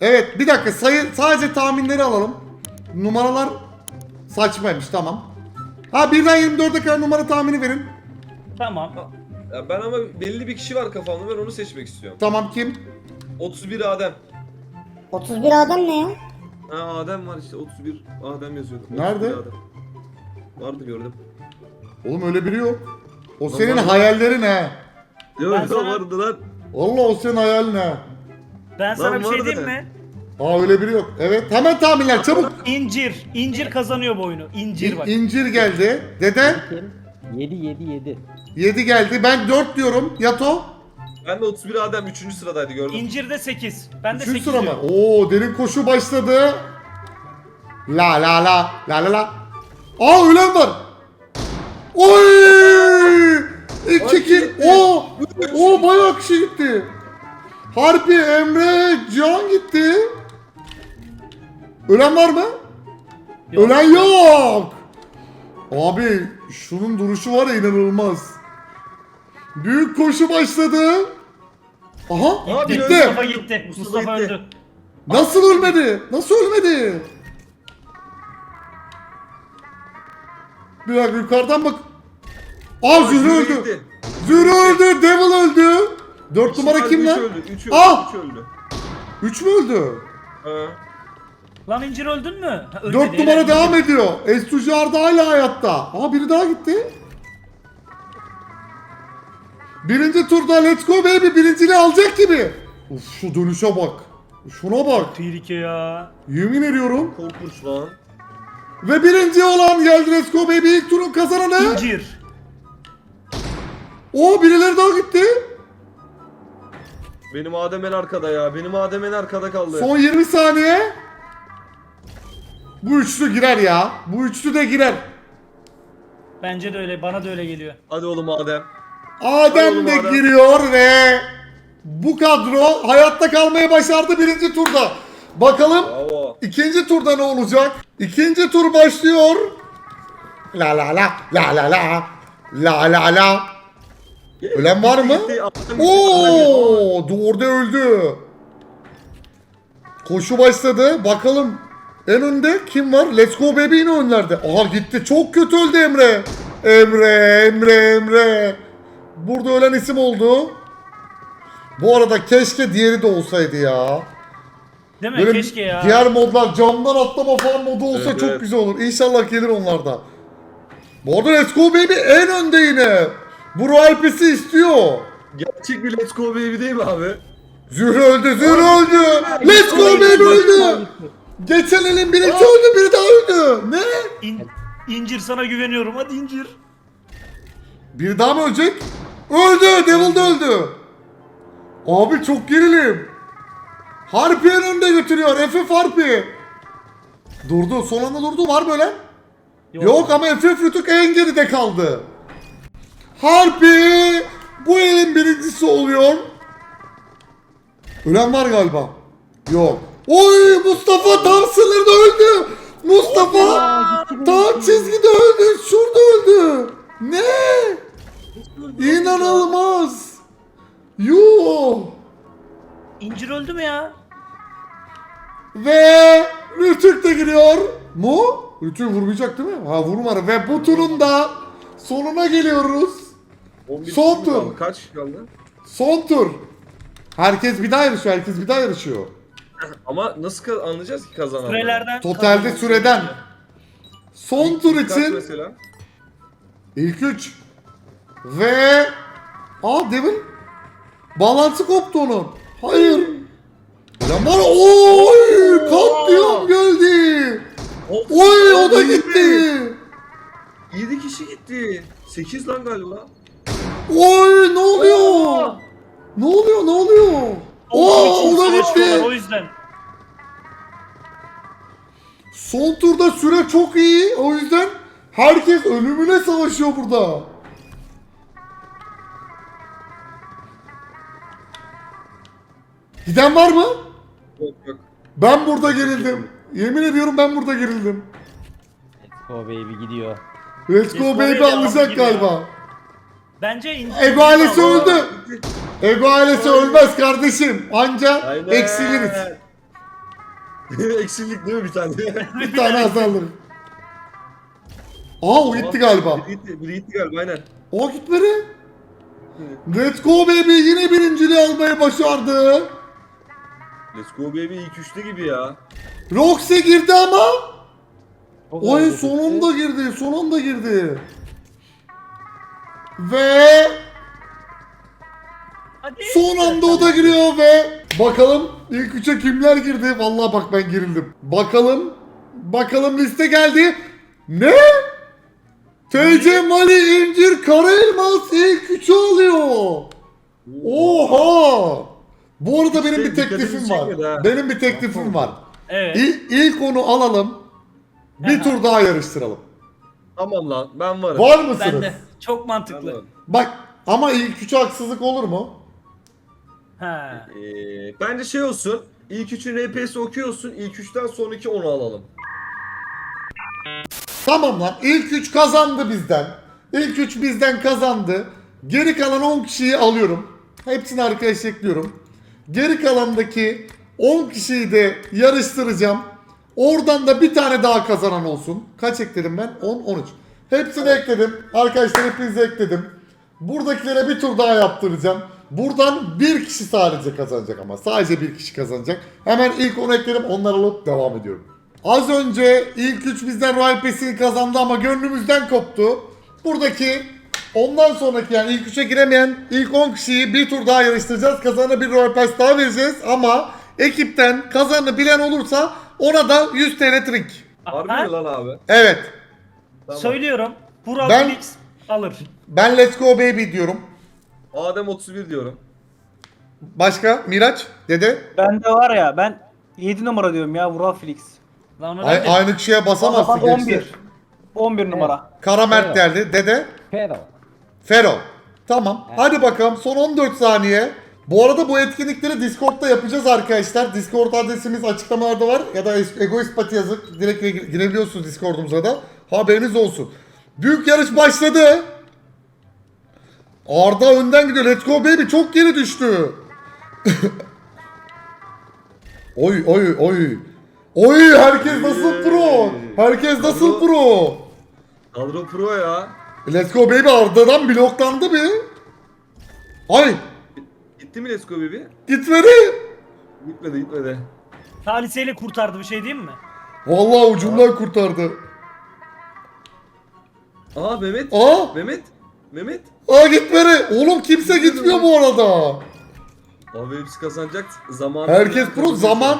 Evet bir dakika sayı sadece tahminleri alalım. Numaralar saçmaymış tamam. Ha birden 24'e kadar numara tahmini verin. Tamam. Ya ben ama belli bir kişi var kafamda ben onu seçmek istiyorum. Tamam kim? 31 Adem. 31 adam ne ya? Ha Adem var işte 31 Adem yazıyordu. 31 Nerede? Adem. Vardı gördüm. Oğlum öyle biri yok. O senin hayallerin ha. Yok Ben sana- vardı lan. Valla o senin hayalin ha. Ben sana bir şey vardı. diyeyim mi? Aa öyle biri yok. Evet hemen tahminler çabuk. İncir. İncir kazanıyor bu oyunu. İncir bak. İncir geldi. Dede Kim? 7 7 7. 7 geldi. Ben 4 diyorum. Yato. Ben de 31 Adem 3. sıradaydı gördüm. İncir de 8. Ben de 3. 8 sıra mı? diyorum. Oo derin koşu başladı. La la la la la la. Aa ölen var. Oy! İki kill. Oo! Oo bayağı kişi gitti. Harbi Emre Can gitti. Ölen var mı? Yok. Ölen yok. Abi şunun duruşu var ya inanılmaz. Büyük koşu başladı. Aha Abi, gitti. Mustafa gitti. Mustafa Mustafa gitti. öldü. Nasıl ölmedi? Nasıl ölmedi? Bir dakika yukarıdan bak. Aa Zühre öldü. Zühre öldü. Devil öldü. Dört numara Üç kim lan? öldü, 3 öldü, Ah! 3 öldü. Üç mü öldü? Ha. Lan incir öldün mü? Ha, ölmedi, Dört helal numara incir. devam ediyor. Estujar da hala hayatta. Aa biri daha gitti. Birinci turda Let's Go Baby birinciliği alacak gibi. Uf şu dönüşe bak. Şuna bak. Tehlike ya. Yemin ediyorum. Korkunç lan. Ve birinci olan geldi Let's Go Baby ilk turun kazananı. İncir. O birileri daha gitti. Benim Adem en arkada ya. Benim Adem en arkada kaldı. Son 20 saniye. Bu üçlü girer ya. Bu üçlü de girer. Bence de öyle. Bana da öyle geliyor. Hadi oğlum Adem. Adem Oğlum de Adem. giriyor ve bu kadro hayatta kalmayı başardı birinci turda. Bakalım Bravo. ikinci turda ne olacak? İkinci tur başlıyor. La la la la la la la la la. Ölen var mı? Oo, doğru öldü. Koşu başladı. Bakalım en önde kim var? Let's go baby yine önlerde. Aha gitti. Çok kötü öldü Emre. Emre, Emre, Emre. Burada ölen isim oldu. Bu arada keşke diğeri de olsaydı ya. Değil mi? Böyle Keşke ya. diğer modlar camdan atlama falan modu olsa Evet, çok evet. güzel olur. İnşallah gelir onlarda. Bu arada Let's Go Baby en önde yine. Bu Royal Pass'i istiyor. Gerçek bir Let's Go Baby değil mi abi? Zühre öldü, Zühre öldü. Let's Go Baby öldü. Geçen elin birisi öldü, biri daha öldü. Ne? İn- incir sana güveniyorum. Hadi incir. Biri daha mı ölecek? Öldü, Devil de öldü. Abi çok gerilim. Harpi en önde götürüyor, FF Harpi. Durdu, son anda durdu. Var mı öyle? Yok, ama FF Rütük en geride kaldı. Harpi bu elin birincisi oluyor. Ölen var galiba. Yok. Oy Mustafa tam sınırda öldü. Mustafa tam çizgide öldü. Şurada öldü. Ne? İnanılmaz. Yuh. İncir öldü mü ya? Ve Rütük de giriyor. Mu? Rütük vurmayacak değil mi? Ha vurmadı. Ve bu turun da sonuna geliyoruz. 11 Son kişi mi tur. kaldı? Kaç kaldı? Son tur. Herkes bir daha yarışıyor. Herkes bir daha yarışıyor. Ama nasıl ka- anlayacağız ki kazananları? Sürelerden. Totalde süreden. Son tur Kaç için mesela? ilk üç. Ve Aa Devil Balansı koptu onun. Hayır. Lan var oy katliam geldi. Oy o da gitti. 7 kişi gitti. 8 lan galiba. Oy ne oluyor? Ne oluyor ne oluyor? Oo o da gitti. O yüzden. Son turda süre çok iyi. O yüzden herkes ölümüne savaşıyor burada. Giden var mı? Yok yok. Ben burada gerildim. Yemin ediyorum ben burada gerildim. Let's go baby gidiyor. Let's go Let's go baby baby alacak galiba. Bence incir. Ego ailesi Ama- öldü. Ego ailesi ölmez kardeşim. Anca Aynen. eksiliriz. Eksilik değil mi bir tane? Bir tane azalır. Aa o gitti galiba. Biri gitti, biri gitti galiba aynen. O gitmedi. Let's go baby yine birinciliği almayı başardı. Let's go baby ilk üçte gibi ya. Roxy girdi ama. Çok Oy hareket son etti. anda girdi. Son anda girdi. Ve Hadi. son anda o da giriyor ve bakalım ilk üçe kimler girdi? Vallahi bak ben gerildim. Bakalım. Bakalım liste geldi. Ne? TC Mali İncir Kara Elmas ilk üçü alıyor. Oha! Bu arada benim bir teklifim var. Benim bir teklifim var. Evet. İlk, ilk onu alalım. Bir tur daha yarıştıralım. Tamam lan ben varım. Var mısınız? Ben de. Çok mantıklı. Bak ama ilk üçe haksızlık olur mu? Ha. Ee, bence şey olsun. İlk üçün RPS okuyorsun. İlk üçten sonraki onu alalım. Tamam lan ilk üç kazandı bizden. İlk üç bizden kazandı. Geri kalan 10 kişiyi alıyorum. Hepsini arkadaş ekliyorum. Geri kalandaki 10 kişiyi de yarıştıracağım. Oradan da bir tane daha kazanan olsun. Kaç ekledim ben? 10, 13. Hepsini ekledim. Arkadaşlar hepinizi ekledim. Buradakilere bir tur daha yaptıracağım. Buradan bir kişi sadece kazanacak ama. Sadece bir kişi kazanacak. Hemen ilk 10 ekledim. Onları alıp devam ediyorum. Az önce ilk 3 bizden Royal Pass'ini kazandı ama gönlümüzden koptu. Buradaki ondan sonraki yani ilk 3'e giremeyen ilk 10 kişiyi bir tur daha yarıştıracağız. Kazanana bir Royal Pass daha vereceğiz ama ekipten kazanını bilen olursa ona da 100 TL trink. Harbi Ha? mi lan abi? Evet. Tamam. Söylüyorum. Burak Ben- Felix alır. Ben Let's Go Baby diyorum. Adem 31 diyorum. Başka? Miraç? Dede? Ben de var ya ben 7 numara diyorum ya Vural Felix. Lan ona Ay, aynı kişiye basamazsın. Valla ben gençler. 11. 11 numara. Kara Mert Evet. derdi. Dede? Pero. Fero. Tamam. Hadi bakalım. Son 14 saniye. Bu arada bu etkinlikleri Discord'da yapacağız arkadaşlar. Discord adresimiz açıklamalarda var. Ya da Egoist Pati yazıp direkt gire- girebiliyorsunuz Discord'umuza da. Haberiniz olsun. Büyük yarış başladı. Arda önden gidiyor. Let's go baby. Çok geri düştü. oy oy oy. Oy herkes nasıl pro? Herkes nasıl pro? Kadro pro ya. Let's go baby Arda'dan bloklandı bir. Ay Gitti mi Let's go baby? gitmedi. Gitmedi gitmedi. Taliseyle kurtardı bir şey diyeyim mi? Vallahi ucundan kurtardı. Aa Mehmet. Aa, Mehmet. Mehmet. aa gitmedi. Oğlum kimse gitmiyor bu arada. Abi hepsi kazanacak. Zaman. Herkes pro zaman.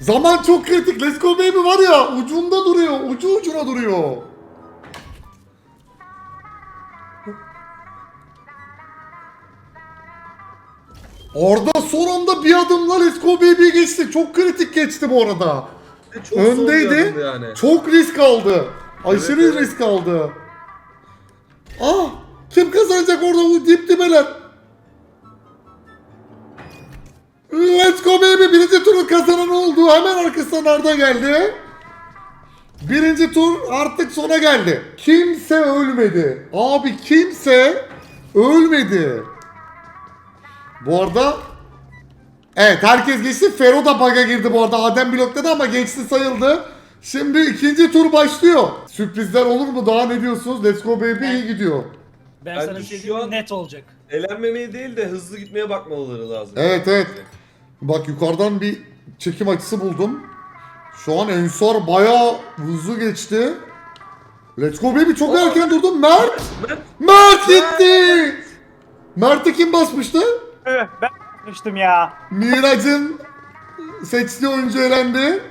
Zaman çok kritik. Let's go baby var ya ucunda duruyor. Ucu ucuna duruyor. Orada son anda bir adımla Let's go baby geçti. Çok kritik geçti bu arada. Çok Öndeydi. Yani. Çok risk aldı. Aşırı Evet, evet. risk aldı. Ah! Kim kazanacak orada bu dip dibeler? Let's go baby. Birinci turun kazananı oldu. Hemen arkasından Arda geldi. Birinci tur artık sona geldi. Kimse ölmedi. Abi kimse ölmedi. Bu arada Evet herkes geçti. Fero da bug'a girdi bu arada. Adem blokladı ama geçti sayıldı. Şimdi ikinci tur başlıyor. Sürprizler olur mu? Daha ne diyorsunuz? Let's go baby iyi gidiyor. Ben Bence sana bir şey şu diyeyim mi? an- net olacak. Elenmemeye değil de hızlı gitmeye bakmaları lazım. Evet evet. Bak yukarıdan bir çekim açısı buldum. Şu an Ensar bayağı hızlı geçti. Let's go baby çok erken durdun. Mert! Mert. Mert gitti! Mert'i kim basmıştı? Öh, ben düştüm ya. Miraç'ın seçtiği oyuncu elendi.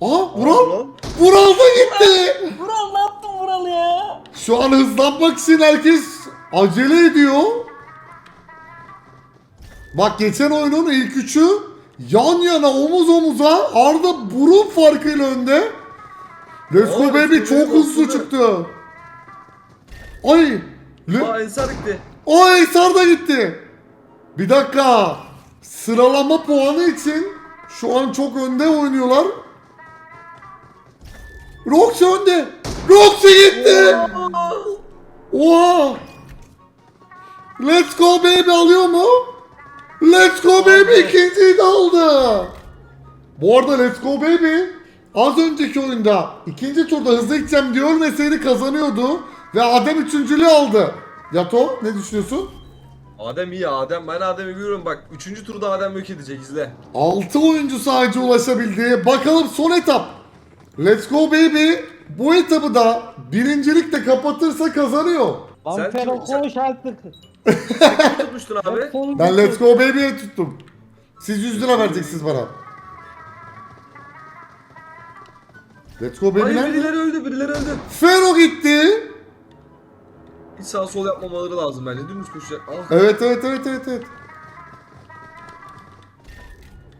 Aa Vural! Vural. Da gitti! Vural ne yaptın Vural ya? Şu an hızlanmak için herkes acele ediyor. Bak geçen oyunun ilk üçü yan yana omuz omuza Arda burun farkıyla önde. Let's go Aa, baby Let's Go çok Baby hızlı bastırdı. çıktı. Ay. Le- Aa Ensar gitti. Ay Sar da gitti. Bir dakika. Sıralama puanı için şu an çok önde oynuyorlar. Roxy önde. Roxy gitti. Oha! Let's go baby alıyor mu? Let's go baby ikinciyi de aldı. Bu arada Let's Go Baby az önceki oyunda ikinci turda hızlı gideceğim diye ölmeseydi kazanıyordu. Ve Adem üçüncülüğü aldı. Yato ne düşünüyorsun? Adem iyi Adem. Ben Adem'i görüyorum bak. Üçüncü turda Adem yok edecek izle. 6 oyuncu sadece ulaşabildi. Bakalım son etap. Let's Go Baby bu etabı da birincilikle kapatırsa kazanıyor. Lan Sen Fero kim- koş artık. Tutmuştun abi? Ben Let's Go Baby'ye tuttum. Siz 100 lira vereceksiniz bana. Let's Go Baby Hayır nerede? birileri öldü birileri öldü. Fero gitti. Hiç sağ sol yapmamaları lazım bence. Dümdüz koşacak. Ah. Evet evet evet evet evet.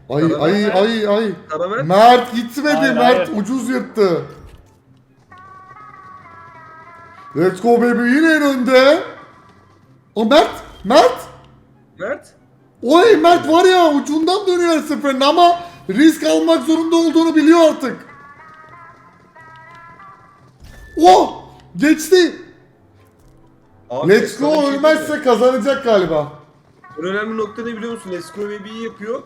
Ay Karar ay ay ay. Karamer. Mert gitmedi. Hayır, Mert hayır. ucuz yırttı. Let's go baby yine en önde. O Mert. Mert. Mert. Oy Mert var ya ucundan dönüyor her seferinde ama risk almak zorunda olduğunu biliyor artık. Oh! Geçti. Abi, Let's sana bir go şey ölmezse kazanacak galiba. En önemli nokta ne biliyor musun? Let's go baby iyi yapıyor.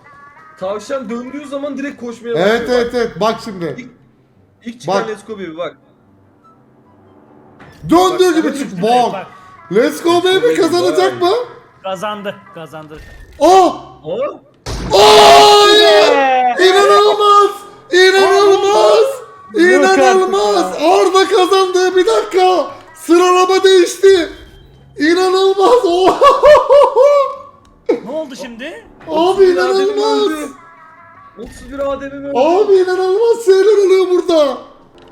Tavşan döndüğü zaman direkt koşmaya başlıyor. Evet evet evet bak şimdi. İlk çıkan Bak. Let's go baby bak. Döndüğü Bak, gibi çık. Bak, Bak. bak, Let's go baby kazanacak mı? Kazandı. Kazandı. Oh! Aa! Oh! Ee, İnanılmaz! İnanılmaz! İnanılmaz! Arda kazandı. Bir dakika. Sıralama değişti. 31 Adem'im öldü. Abi inanılmaz şeyler oluyor burada.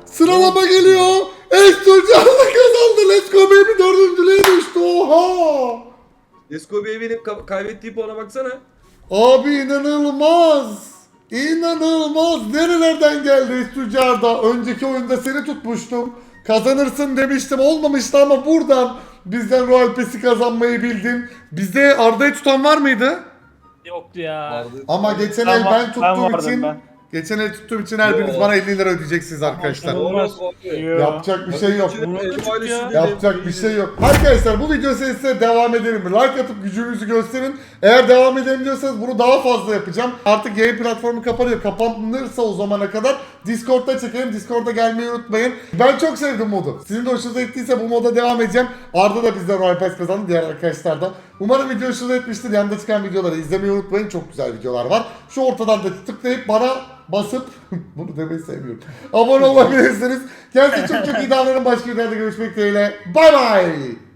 Sıralama geliyor. Esturcan da kazandı. Let's go baby dördüncülüğe düştü. Oha! Baby'nin ka- kaybettiği puana baksana. Abi inanılmaz. İnanılmaz. Nerelerden geldi Esturcar'da? Önceki oyunda seni tutmuştum. Kazanırsın demiştim. Olmamıştı ama buradan bizden Royal Pass'i kazanmayı bildin. Bizde Arda'yı tutan var mıydı? Yoktu ya. Vardı. Ama geçen Ben el var- ben ben tuttuğum vardım için ben. geçen el tuttuğum için her biriniz Yo. bana 50 lira ödeyeceksiniz arkadaşlar. Olmaz. Yo. Yapacak bir şey yok. Bunu ya. Yapacak bir şey yok. Arkadaşlar bu video serisine devam edelim. Like atıp gücünüzü gösterin. Eğer devam edelim diyorsanız bunu daha fazla yapacağım. Artık yayın platformu kapanıyor. Kapanırsa o zamana kadar Discord'da çekelim. Discord'da gelmeyi unutmayın. Ben çok sevdim modu. Sizin de hoşunuza gittiyse bu moda devam edeceğim. Arda da bizden Royal Pass kazandı. Diğer arkadaşlar da. Umarım video hoşunuza gitmiştir. Yanında çıkan videoları izlemeyi unutmayın. Çok güzel videolar var. Şu ortadan da tıklayıp bana basıp bunu demeyi sevmiyorum. Abone olabilirsiniz. Kendinize çok çok iyi davranın. Başka videolarda görüşmek dileğiyle. Bay bay.